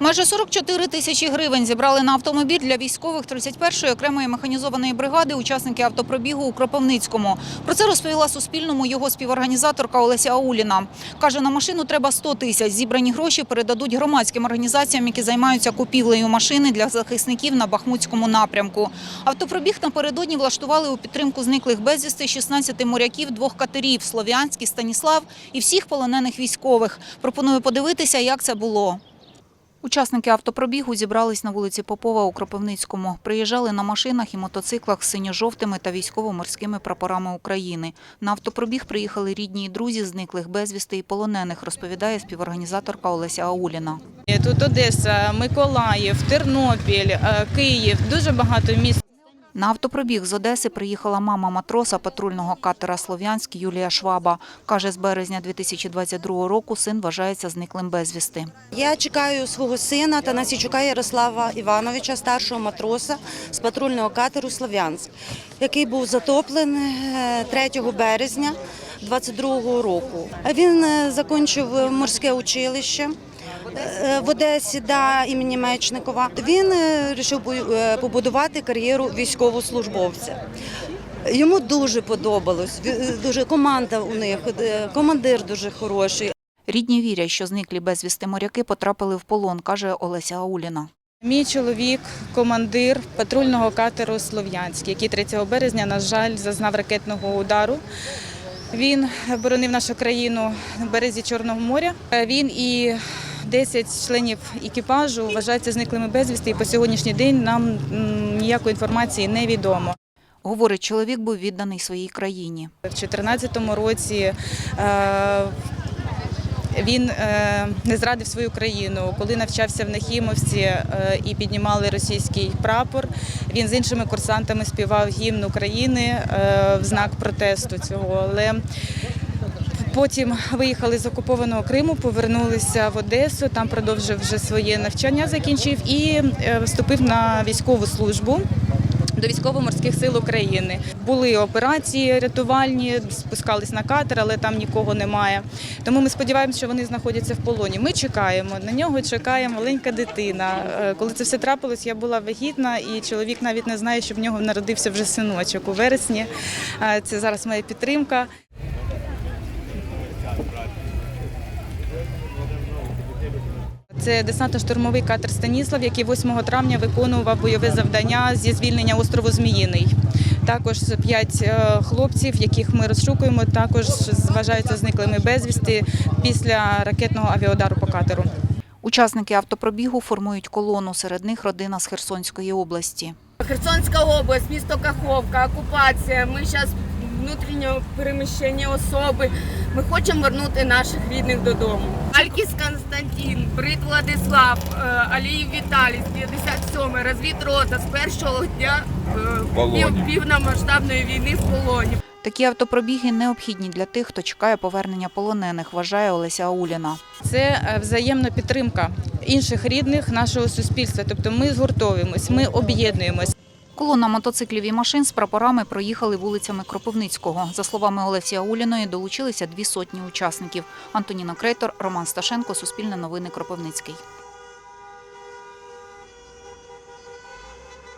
Майже 44 тисячі гривень зібрали на автомобіль для військових 31-ї окремої механізованої бригади учасники автопробігу у Кропивницькому. Про це розповіла Суспільному його співорганізаторка Олеся Ауліна. Каже, на машину треба 100 тисяч. Зібрані гроші передадуть громадським організаціям, які займаються купівлею машини для захисників на Бахмутському напрямку. Автопробіг напередодні влаштували у підтримку зниклих безвісти 16 моряків двох катерів – Слов'янський, Станіслав і всіх полонених військових. Пропоную подивитися, як це було. Учасники автопробігу зібрались на вулиці Попова у Кропивницькому. Приїжджали на машинах і мотоциклах з синьо-жовтими та військово-морськими прапорами України. На автопробіг приїхали рідні і друзі зниклих безвісти і полонених, розповідає співорганізаторка Олеся Ауліна. Тут Одеса, Миколаїв, Тернопіль, е, Київ, дуже багато міст. На автопробіг з Одеси приїхала мама матроса патрульного катера «Слов'янськ» Юлія Шваба. Каже, з березня 2022 року син вважається зниклим безвісти. Я чекаю свого сина та Танасічука Ярослава Івановича, старшого матроса з патрульного катеру Слов'янськ, який був затоплений е, 3 березня 22 року. Він е, закінчив морське училище. Е, В Одесі да, імені Мечникова він вирішив побудувати кар'єру військовослужбовця. Йому дуже подобалось. Дуже команда у них, е, командир дуже хороший. Рідні вірять, що зниклі безвісти моряки потрапили в полон, каже Олеся Ауліна. Мій чоловік, командир патрульного катеру Слов'янськ, який 3 березня, на жаль, зазнав ракетного удару. Він боронив нашу країну на березі Чорного моря. Е, Він і 10 членів екіпажу вважаються зниклими безвісти, і по сьогоднішній день нам ніякої інформації не відомо. Говорить, чоловік був відданий своїй країні. У 2014 році е, він е, не зрадив свою країну. Коли навчався в Нахімовці е, і піднімали російський прапор, він з іншими курсантами співав гімн України в знак протесту цього. Але Потім виїхали з окупованого Криму, повернулися в Одесу, там продовжив вже своє навчання, закінчив і е, вступив на військову службу. До військово-морських сил України були операції рятувальні, спускались на катер, але там нікого немає. Тому ми сподіваємося, що вони знаходяться в полоні. Ми чекаємо на нього. Чекає маленька дитина. Е, Коли це все трапилось, я була вагітна, і чоловік навіть не знає, що в нього народився вже синочок у вересні. Е, Це зараз моя підтримка. Це десантно-штурмовий катер Станіслав, який 8 травня виконував бойове завдання зі звільнення острову Зміїний. Також п'ять е, хлопців, яких ми розшукуємо, також вважаються зниклими безвісти після ракетного авіаудару по катеру. Учасники автопробігу формують колону. Серед них родина з Херсонської області. Херсонська область, місто Каховка, окупація. Ми зараз внутрішньо переміщені особи. Ми хочемо вернути наших рідних додому. Алькіс Константин, Брит Владислав, е, Аліїв Віталій з 57 розвідрота з першого дня е, пів, півномасштабної війни в полоні. Такі автопробіги необхідні для тих, хто чекає повернення полонених, вважає Олеся Ауліна. Це е, взаємна підтримка інших рідних нашого суспільства. Тобто ми згуртовуємось, ми об'єднуємось. Колона мотоциклів і машин з прапорами проїхали вулицями Кропивницького. За словами Олесі Ауліної, долучилися дві сотні учасників. Антоніна Крейтор, Роман Сташенко, Суспільне новини Кропивницький.